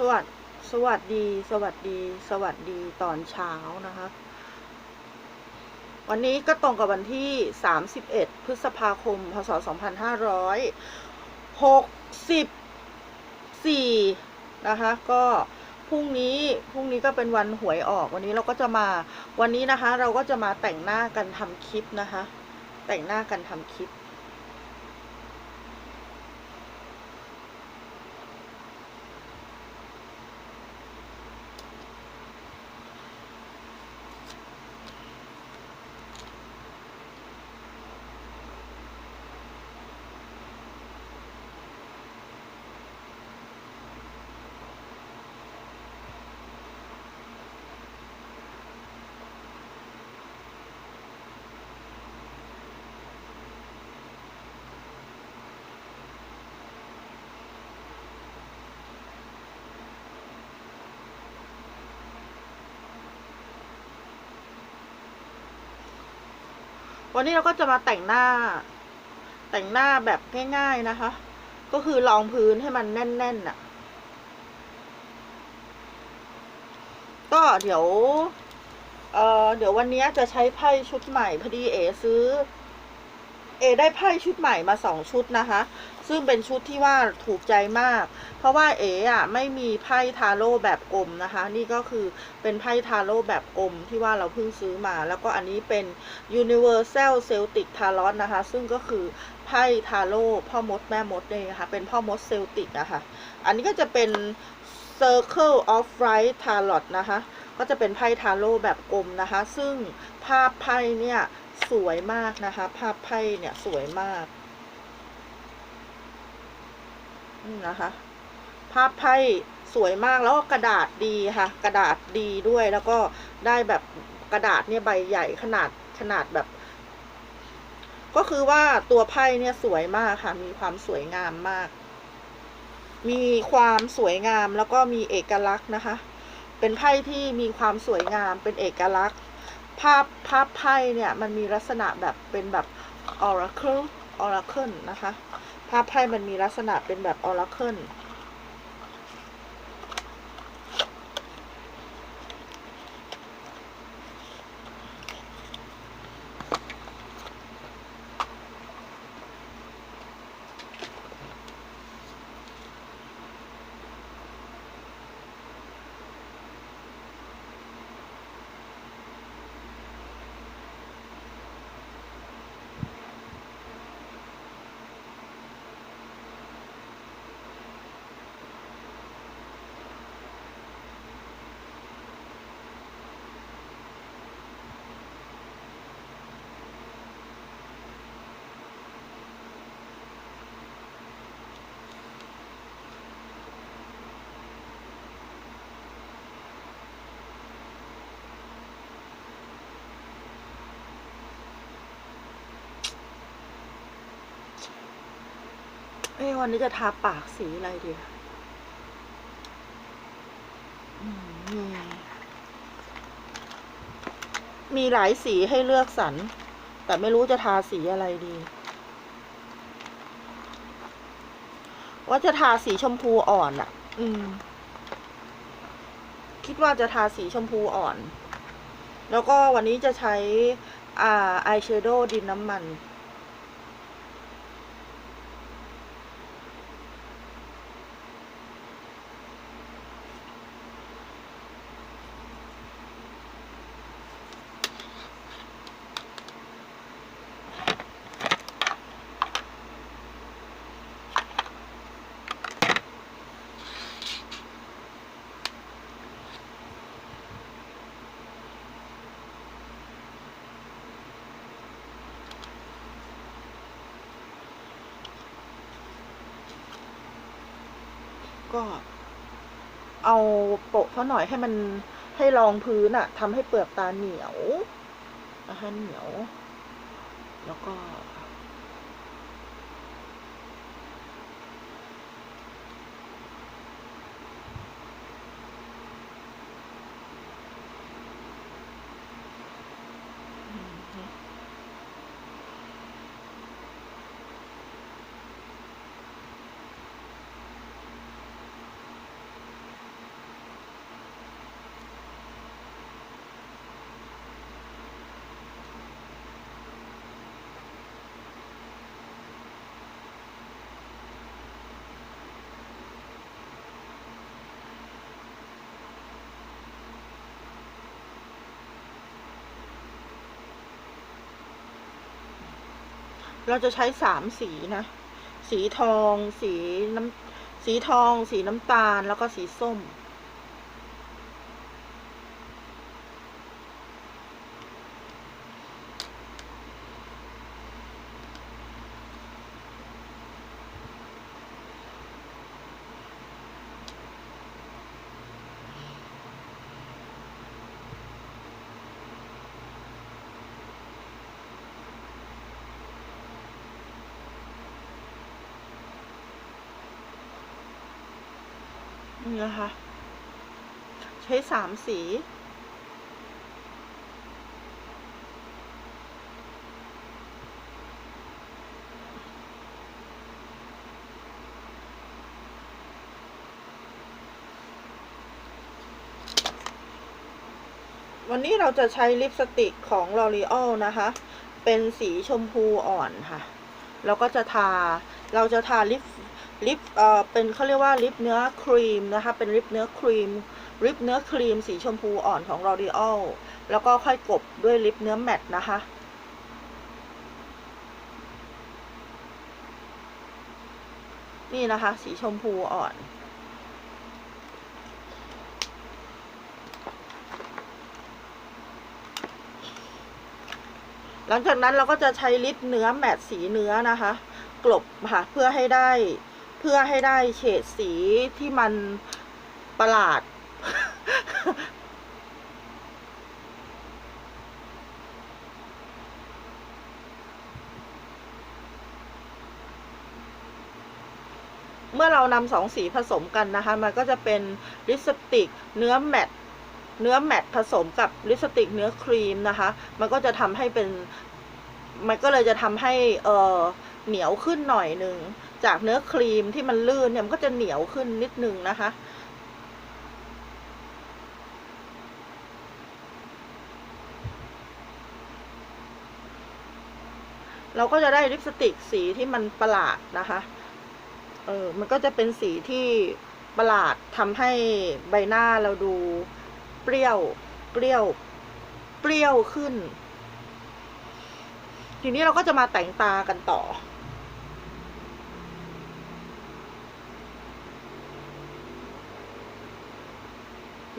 สวัสดสวัสดี สวัสดี สวัสดีตอนเช้านะคะ วันนี้ก็ตรงกับวันที่ 31 พฤษภาคม พศ 2564 นะคะ ก็พรุ่งนี้พรุ่งนี้ก็เป็นวันหวยออกวันนี้เราก็จะมาวันนี้นะคะ เราก็จะมาแต่งหน้ากันทำคลิปนะคะ แต่งหน้ากันทำคลิป วันนี้เราก็จะมาแต่งหน้า แต่งหน้าแบบง่ายๆนะคะ ก็คือรองพื้นให้มันแน่นๆน่ะ ก็เดี๋ยว เอ่อ เดี๋ยววันนี้จะใช้ไพ่ชุดใหม่พอดีเอซื้อ เอได้ไพ่ชุดใหม่มาสองชุดนะคะ ซึ่งเป็นชุดที่ว่าถูกใจมาก เพราะว่าเอ๋อะไม่มีไพ่ทาโร่แบบกลมนะคะ นี่ก็คือเป็นไพ่ทาโร่แบบกลมที่ว่าเราเพิ่งซื้อมา แล้วก็อันนี้เป็น Universal Celtic Tarot นะคะ ซึ่งก็คือไพ่ทาโร่พ่อมดแม่มดเนี่ยนะคะเป็นพ่อมดเซลติกนะคะอันนี้ก็จะเป็น Circle of Light Tarot นะคะ ก็จะเป็นไพ่ทาโร่แบบกลมนะคะ ซึ่งภาพไพ่เนี่ยสวยมากนะคะ ภาพไพ่เนี่ยสวยมาก นี่นะคะ ภาพไพ่สวยมากแล้วก็กระดาษดีค่ะ กระดาษดีด้วยแล้วก็ได้แบบกระดาษเนี่ยใบใหญ่ขนาดขนาดแบบ ก็คือว่าตัวไพ่เนี่ยสวยมากค่ะ มีความสวยงามมาก มีความสวยงามแล้วก็มีเอกลักษณ์นะคะ เป็นไพ่ที่มีความสวยงามเป็นเอกลักษณ์ ภาพภาพไพ่เนี่ยมันมีลักษณะแบบเป็นแบบ oracle oracle นะคะาพไพ่มันมีลักษณะเป็นแบบ oracle เอ้ยวันนี้จะทาปากสีอะไรดีมีมีหลายสีให้เลือกสรร แต่ไม่รู้จะทาสีอะไรดี ว่าจะทาสีชมพูอ่อนอะ อืม คิดว่าจะทาสีชมพูอ่อน แล้วก็วันนี้จะใช้ อ่า อายแชโดว์ดินน้ำมัน ก็เอาโปะเขาหน่อยให้มันให้รองพื้นอะทำให้เปลือกตาเหนียวนะคะเหนียว แล้วก็ เราจะใช้สามสีนะ สีทอง สีน้ำสีทอง สีน้ำตาล แล้วก็สีส้ม นี่นะคะ ใช้สามสี วันนี้เราจะใช้ลิปสติกของ L'Oreal นะคะ เป็นสีชมพูอ่อนค่ะแล้วก็จะทา เราจะทาลิป ลิปเอ่อเป็นเขาเรียกว่าลิปเนื้อครีมนะคะ เป็นลิปเนื้อครีมลิปเนื้อครีมสีชมพูอ่อนของ L'Oreal แล้วก็ค่อยกบด้วยลิปเนื้อแมตต์นะคะ นี่นะคะ สีชมพูอ่อนหลังจากนั้นเราก็จะใช้ลิปเนื้อแมตต์สีเนื้อนะคะ กลบค่ะเพื่อให้ได้ พื่อให้ได้เฉดสีที่มันประหลาด เมื่อเรานำสองสีผสมกันนะคะ มันก็จะเป็นลิปสติกเนื้อแมตเนื้อแมตผสมกับลิปสติกเนื้อครีมนะคะ มันก็จะทำให้เป็น มันก็เลยจะทำให้เออเหนียวขึ้นหน่อยหนึ่ง จากเนื้อครีมที่มันลื่นเนี่ยมันก็จะเหนียวขึ้นนิดนึงนะคะ เราก็จะได้ลิปสติกสีที่มันประหลาดนะคะ เออมันก็จะเป็นสีที่ประหลาดทำให้ใบหน้าเราดูเปรี้ยว เปรี้ยว เปรี้ยวขึ้น ทีนี้เราก็จะมาแต่งตากันต่อ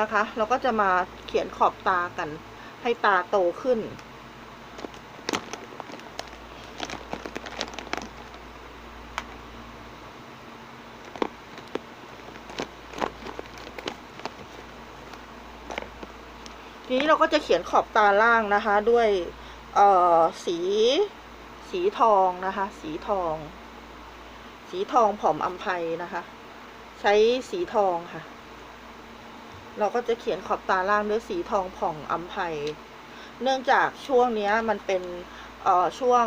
นะคะ เราก็จะมาเขียนขอบตากัน ให้ตาโตขึ้น ทีนี้เราก็จะเขียนขอบตาล่างนะคะ ด้วยสี สีทองนะคะ สีทอง สีทองผอมอัมภัยนะคะ ใช้สีทองค่ะ เราก็จะเขียนขอบตาล่างด้วยสีทองผ่องอัมภัย เนื่องจากช่วงนี้มันเป็นเอ่อช่วง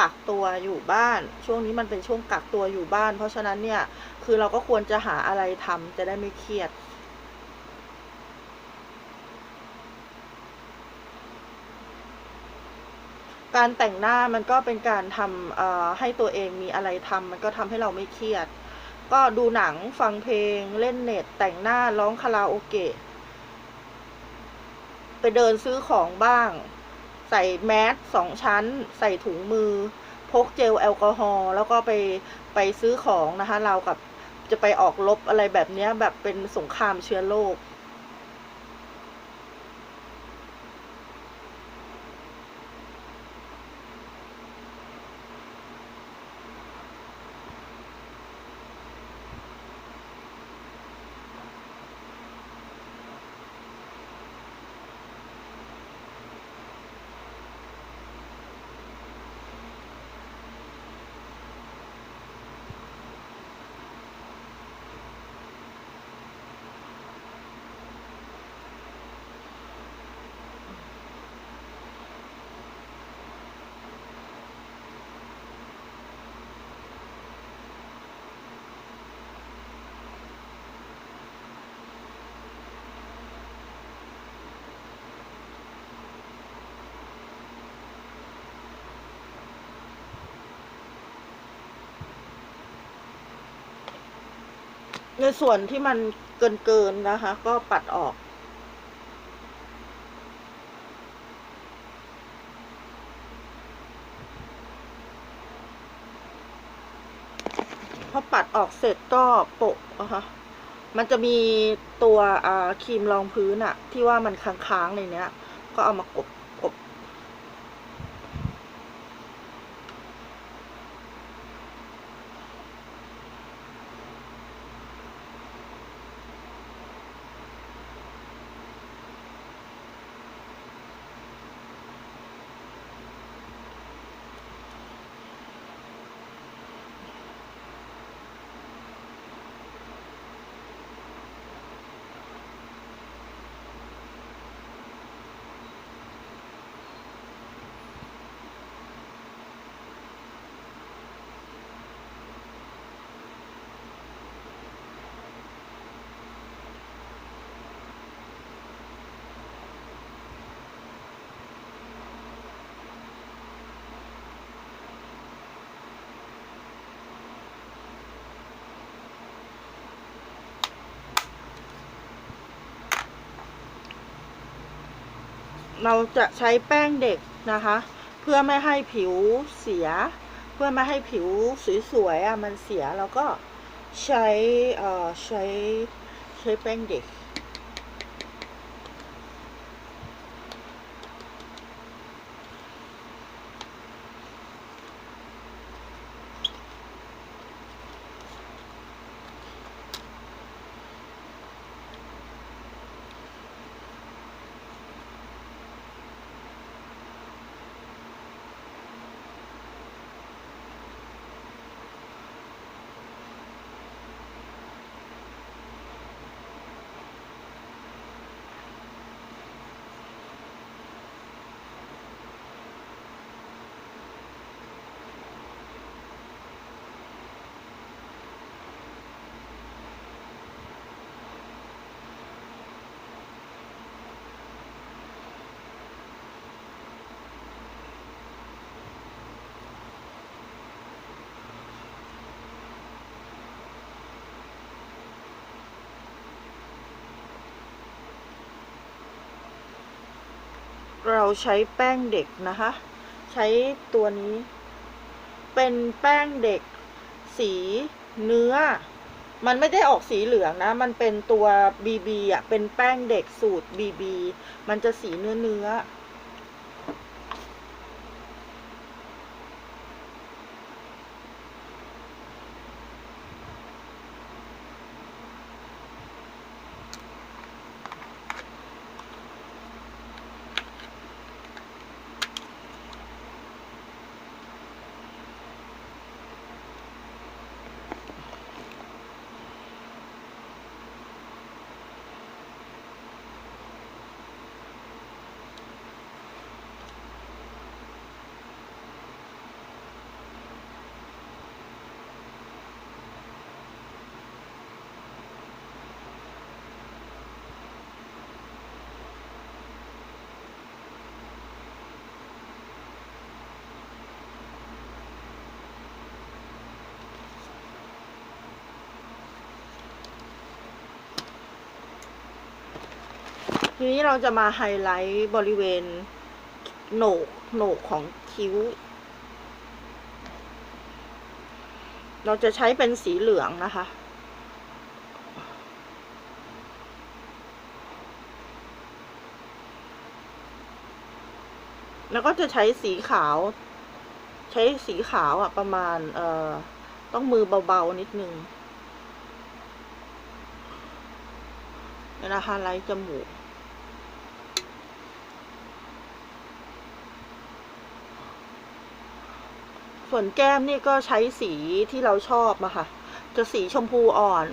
กักตัวอยู่บ้าน ช่วงนี้มันเป็นช่วงกักตัวอยู่บ้าน เพราะฉะนั้นเนี่ยคือเราก็ควรจะหาอะไรทำจะได้ไม่เครียดการแต่งหน้ามันก็เป็นการทำเอ่อให้ตัวเองมีอะไรทำมันก็ทำให้เราไม่เครียด ก็ดูหนังฟังเพลงเล่นเน็ต แต่งหน้าร้องคาราโอเกะ ไปเดินซื้อของบ้าง ใส่แมสสองชั้น ใส่ถุงมือ พกเจลแอลกอฮอล์แล้วก็ไปไปซื้อของนะคะ เรากับจะไปออกลบอะไรแบบนี้แบบเป็นสงครามเชื้อโรค ในส่วนที่มันเกินๆนนะคะ ก็ปัดออกพอปัดออกเสร็จก็โปะนะคะมันจะมีตัวครีมรองพื้นอะที่ว่ามันค้างๆในเนี้ย ก็เอามากบกบ เราจะใช้แป้งเด็กนะคะ เพื่อไม่ให้ผิวเสีย เพื่อไม่ให้ผิวสวยๆอะมันเสียเราก็ใช้เอ่อใช้ใช้แป้งเด็ก เราใช้แป้งเด็กนะคะ ใช้ตัวนี้ เป็นแป้งเด็กสีเนื้อ มันไม่ได้ออกสีเหลืองนะ มันเป็นตัวบีบีอะ เป็นแป้งเด็กสูตรบีบีมันจะสีเนื้อเนื้อ ทีนี้เราจะมาไฮไลท์บริเวณโหนกโหนกของคิ้ว เราจะใช้เป็นสีเหลืองนะคะ แล้วก็จะใช้สีขาว ใช้สีขาวอะประมาณ เอ่อ ต้องมือเบา ๆ นิดนึงเวลาไฮไลท์จมูก ส่วนแก้มนี่ก็ใช้สีที่เราชอบมาค่ะ จะสีชมพูอ่อน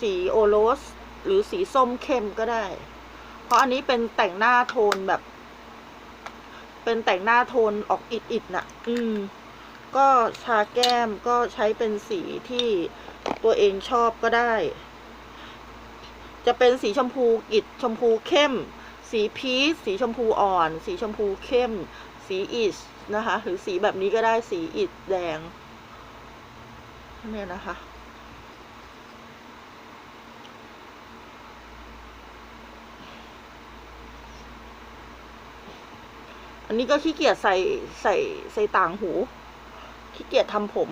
สีโอโรส หรือสีส้มเข้มก็ได้ เพราะอันนี้เป็นแต่งหน้าโทนแบบ เป็นแต่งหน้าโทนออกอิดอิดๆน่ะ อืม ก็ทาแก้มก็ใช้เป็นสีที่ตัวเองชอบก็ได้ จะเป็นสีชมพูอิดชมพูเข้ม สีพีชสีชมพูอ่อน สีชมพูเข้ม สีอิชนะคะ หรือสีแบบนี้ก็ได้สีอิฐแดงเนี่ยนะคะ อันนี้ก็ขี้เกียจใส่ใส่ใส่ต่างหู ขี้เกียจทำผม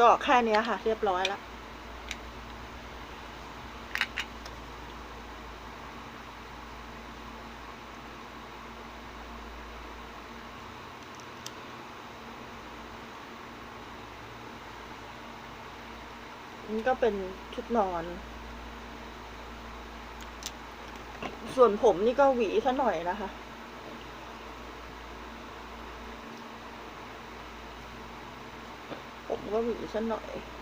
ก็แค่นี้ค่ะ เรียบร้อยแล้ว นี่ก็เป็นชุดนอน ส่วนผมนี่ก็หวีซะหน่อยนะคะ ผมก็หวีซะหน่อย